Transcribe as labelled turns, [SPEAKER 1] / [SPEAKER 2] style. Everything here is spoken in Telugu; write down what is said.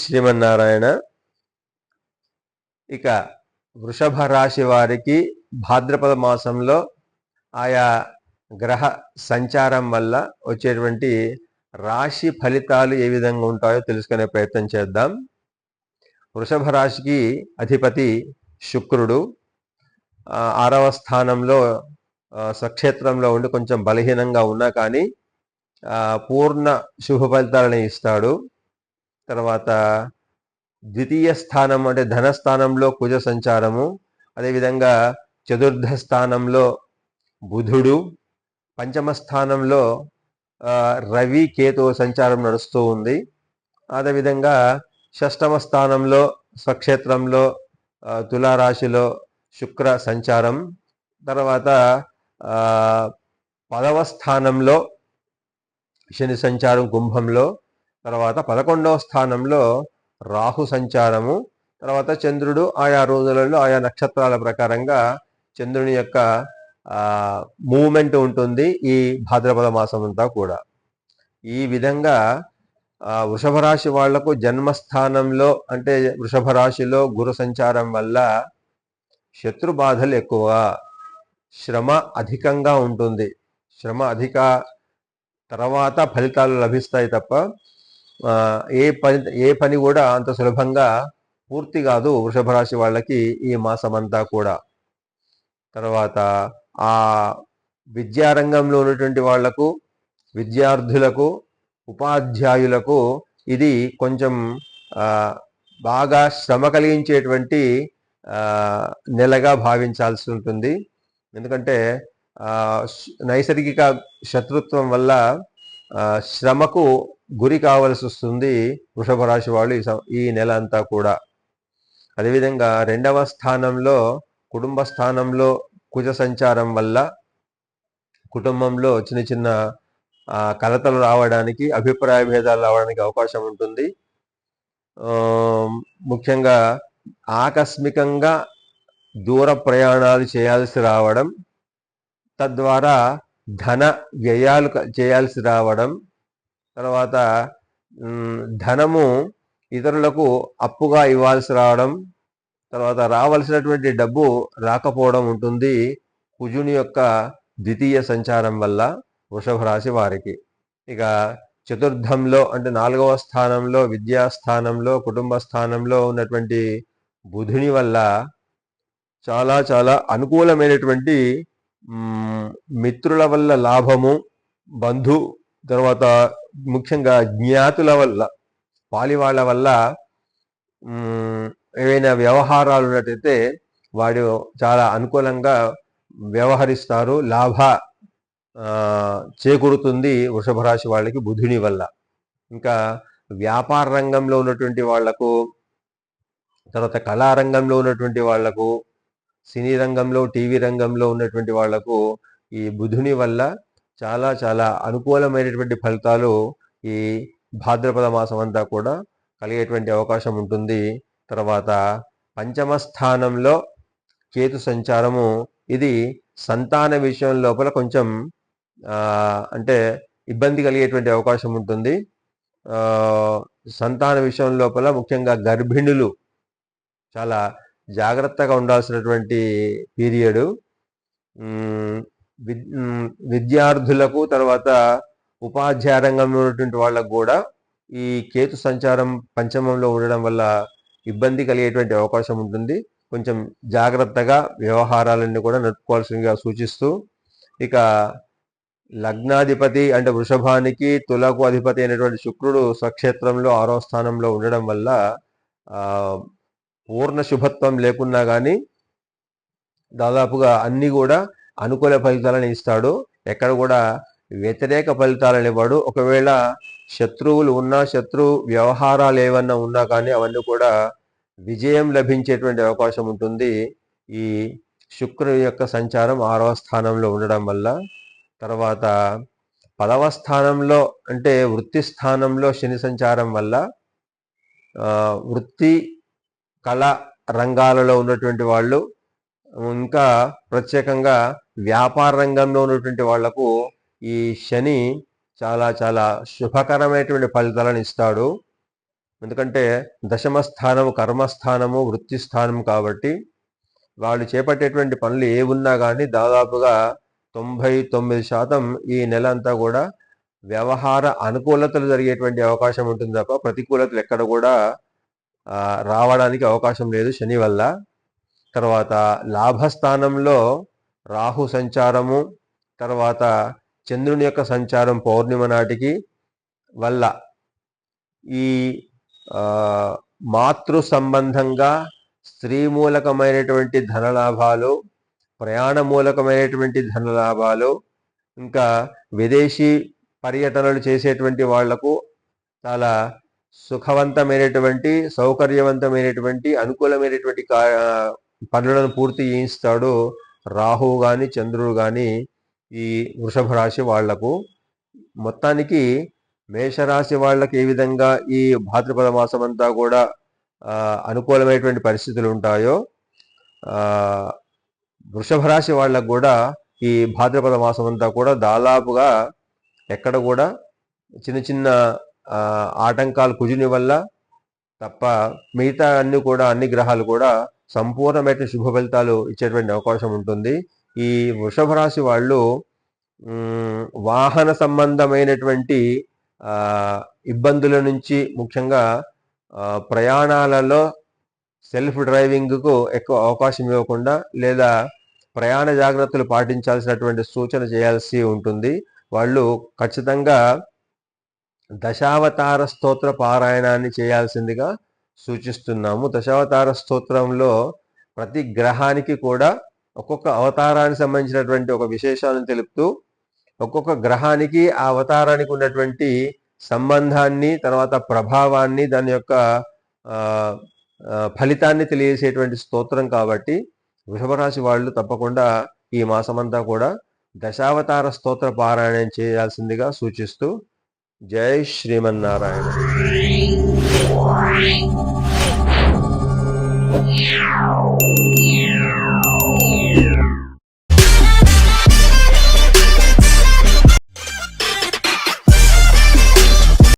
[SPEAKER 1] శ్రీమన్నారాయణ ఇక వృషభ రాశి వారికి భాద్రపద మాసంలో ఆయా గ్రహ సంచారం వల్ల వచ్చేటువంటి రాశి ఫలితాలు ఏ విధంగా ఉంటాయో తెలుసుకునే ప్రయత్నం చేద్దాం. వృషభ రాశికి అధిపతి శుక్రుడు. ఆరవ స్థానంలో సక్షేత్రంలో స్వక్షేత్రంలో ఉండి కొంచెం బలహీనంగా ఉన్నా కానీ పూర్ణ శుభ ఫలితాలని ఇస్తాడు. తర్వాత ద్వితీయ స్థానం అంటే ధనస్థానంలో కుజ సంచారము అదేవిధంగా చతుర్థ స్థానంలో బుధుడు పంచమ స్థానంలో రవి కేతు సంచారం నడుస్తూ ఉంది. అదేవిధంగా షష్టమ స్థానంలో స్వక్షేత్రంలో తులారాశిలో శుక్ర సంచారం. తర్వాత పదవ స్థానంలో శని సంచారం కుంభంలో తర్వాత పదకొండవ స్థానంలో రాహు సంచారము తర్వాత చంద్రుడు ఆయా రోజులలో ఆయా నక్షత్రాల ప్రకారంగా చంద్రుని యొక్క మూమెంట్ ఉంటుంది ఈ భాద్రపద మాసం అంతా కూడా. ఈ విధంగా వృషభ రాశి వాళ్ళకు జన్మస్థానంలో అంటే వృషభ రాశిలో గురు సంచారం వల్ల శత్రు బాధలు ఎక్కువ శ్రమ అధికంగా ఉంటుంది. శ్రమ అధిక తర్వాత ఫలితాలు లభిస్తాయి తప్ప ఏ పని ఏ పని కూడా అంత సులభంగా పూర్తి కాదు వృషభ రాశి వాళ్ళకి ఈ మాసం అంతా కూడా. తర్వాత ఆ విద్యారంగంలో ఉన్నటువంటి వాళ్ళకు విద్యార్థులకు ఉపాధ్యాయులకు ఇది కొంచెం బాగా శ్రమ కలిగించేటువంటి నెలగా భావించాల్సి ఉంటుంది. ఎందుకంటే నైసర్గిక శత్రుత్వం వల్ల శ్రమకు గురి కావలసి వస్తుంది వృషభ రాశి వాళ్ళు ఈ ఈ నెల అంతా కూడా. అదేవిధంగా రెండవ స్థానంలో కుటుంబ స్థానంలో కుజ సంచారం వల్ల కుటుంబంలో చిన్న చిన్న కలతలు రావడానికి అభిప్రాయ భేదాలు రావడానికి అవకాశం ఉంటుంది. ముఖ్యంగా ఆకస్మికంగా దూర ప్రయాణాలు చేయాల్సి రావడం తద్వారా ధన వ్యయాలు క- చేయాల్సి రావడం తర్వాత ధనము ఇతరులకు అప్పుగా ఇవ్వాల్సి రావడం తర్వాత రావలసినటువంటి డబ్బు రాకపోవడం ఉంటుంది కుజుని యొక్క ద్వితీయ సంచారం వల్ల వృషభ రాశి వారికి. ఇక చతుర్థంలో అంటే నాలుగవ స్థానంలో విద్యా స్థానంలో కుటుంబ స్థానంలో ఉన్నటువంటి బుధుని వల్ల చాలా చాలా అనుకూలమైనటువంటి మిత్రుల వల్ల లాభము బంధు తర్వాత ముఖ్యంగా జ్ఞాతుల వల్ల పాలివాళ్ళ వల్ల ఏవైనా వ్యవహారాలు ఉన్నట్టయితే వాడు చాలా అనుకూలంగా వ్యవహరిస్తారు. లాభ చేకూరుతుంది వృషభ రాశి వాళ్ళకి బుధుని వల్ల. ఇంకా వ్యాపార రంగంలో ఉన్నటువంటి వాళ్ళకు తర్వాత కళారంగంలో ఉన్నటువంటి వాళ్ళకు సినీ రంగంలో టీవీ రంగంలో ఉన్నటువంటి వాళ్ళకు ఈ బుధుని వల్ల చాలా చాలా అనుకూలమైనటువంటి ఫలితాలు ఈ భాద్రపద మాసం అంతా కూడా కలిగేటువంటి అవకాశం ఉంటుంది. తర్వాత పంచమ స్థానంలో కేతు సంచారము. ఇది సంతాన విషయం లోపల కొంచెం అంటే ఇబ్బంది కలిగేటువంటి అవకాశం ఉంటుంది. సంతాన విషయం లోపల ముఖ్యంగా గర్భిణులు చాలా జాగ్రత్తగా ఉండాల్సినటువంటి పీరియడు. విద్యార్థులకు తర్వాత ఉపాధ్యాయ రంగంలో ఉన్నటువంటి వాళ్ళకు కూడా ఈ కేతు సంచారం పంచమంలో ఉండడం వల్ల ఇబ్బంది కలిగేటువంటి అవకాశం ఉంటుంది. కొంచెం జాగ్రత్తగా వ్యవహారాలన్నీ కూడా నడుపుకోవాల్సిందిగా సూచిస్తూ ఇక లగ్నాధిపతి అంటే వృషభానికి తులకు అధిపతి అయినటువంటి శుక్రుడు స్వక్షేత్రంలో ఆరో స్థానంలో ఉండడం వల్ల పూర్ణ శుభత్వం లేకున్నా కానీ దాదాపుగా అన్నీ కూడా అనుకూల ఫలితాలను ఇస్తాడు. ఎక్కడ కూడా వ్యతిరేక ఫలితాలను ఇవ్వడు. ఒకవేళ శత్రువులు ఉన్నా శత్రు వ్యవహారాలు ఏమన్నా ఉన్నా కానీ అవన్నీ కూడా విజయం లభించేటువంటి అవకాశం ఉంటుంది. ఈ శుక్రుని యొక్క సంచారం ఆరవ స్థానంలో ఉండడం వల్ల. తర్వాత పదవ స్థానంలో అంటే వృత్తి స్థానంలో శని సంచారం వల్ల వృత్తి కళ రంగాలలో ఉన్నటువంటి వాళ్ళు ఇంకా ప్రత్యేకంగా వ్యాపార రంగంలో ఉన్నటువంటి వాళ్ళకు ఈ శని చాలా చాలా శుభకరమైనటువంటి ఫలితాలను ఇస్తాడు. ఎందుకంటే దశమ స్థానము కర్మస్థానము వృత్తి స్థానం కాబట్టి వాళ్ళు చేపట్టేటువంటి పనులు ఏ ఉన్నా కానీ దాదాపుగా తొంభై తొమ్మిది శాతం ఈ నెల అంతా కూడా వ్యవహార అనుకూలతలు జరిగేటువంటి అవకాశం ఉంటుంది తప్ప ప్రతికూలతలు ఎక్కడ కూడా రావడానికి అవకాశం లేదు శని వల్ల. తర్వాత లాభస్థానంలో రాహు సంచారము తర్వాత చంద్రుని యొక్క సంచారం పౌర్ణిమ నాటికి వల్ల ఈ మాతృ సంబంధంగా స్త్రీ మూలకమైనటువంటి ధనలాభాలు ప్రయాణ మూలకమైనటువంటి ధనలాభాలు ఇంకా విదేశీ పర్యటనలు చేసేటువంటి వాళ్ళకు చాలా సుఖవంతమైనటువంటి సౌకర్యవంతమైనటువంటి అనుకూలమైనటువంటి కా పనులను పూర్తి చేయిస్తాడు. రాహువు కానీ చంద్రుడు కానీ ఈ వృషభ రాశి వాళ్ళకు. మొత్తానికి మేషరాశి వాళ్ళకి ఏ విధంగా ఈ భాద్రపద మాసం అంతా కూడా అనుకూలమైనటువంటి పరిస్థితులు ఉంటాయో వృషభ రాశి వాళ్ళకు కూడా ఈ భాద్రపద మాసం అంతా కూడా దాదాపుగా ఎక్కడ కూడా చిన్న చిన్న ఆటంకాలు కుజుని వల్ల తప్ప మిగతా అన్ని కూడా అన్ని గ్రహాలు కూడా సంపూర్ణమైన శుభ ఫలితాలు ఇచ్చేటువంటి అవకాశం ఉంటుంది. ఈ వృషభ రాశి వాళ్ళు వాహన సంబంధమైనటువంటి ఇబ్బందుల నుంచి ముఖ్యంగా ప్రయాణాలలో సెల్ఫ్ డ్రైవింగ్కు ఎక్కువ అవకాశం ఇవ్వకుండా లేదా ప్రయాణ జాగ్రత్తలు పాటించాల్సినటువంటి సూచన చేయాల్సి ఉంటుంది. వాళ్ళు ఖచ్చితంగా దశావతార స్తోత్ర పారాయణాన్ని చేయాల్సిందిగా సూచిస్తున్నాము. దశావతార స్తోత్రంలో ప్రతి గ్రహానికి కూడా ఒక్కొక్క అవతారానికి సంబంధించినటువంటి ఒక విశేషాలను తెలుపుతూ ఒక్కొక్క గ్రహానికి ఆ అవతారానికి ఉన్నటువంటి సంబంధాన్ని తర్వాత ప్రభావాన్ని దాని యొక్క ఫలితాన్ని తెలియజేసేటువంటి స్తోత్రం కాబట్టి వృషభరాశి వాళ్ళు తప్పకుండా ఈ మాసమంతా కూడా దశావతార స్తోత్ర పారాయణం చేయాల్సిందిగా సూచిస్తూ జై శ్రీమన్నారాయణ.
[SPEAKER 2] Yeah.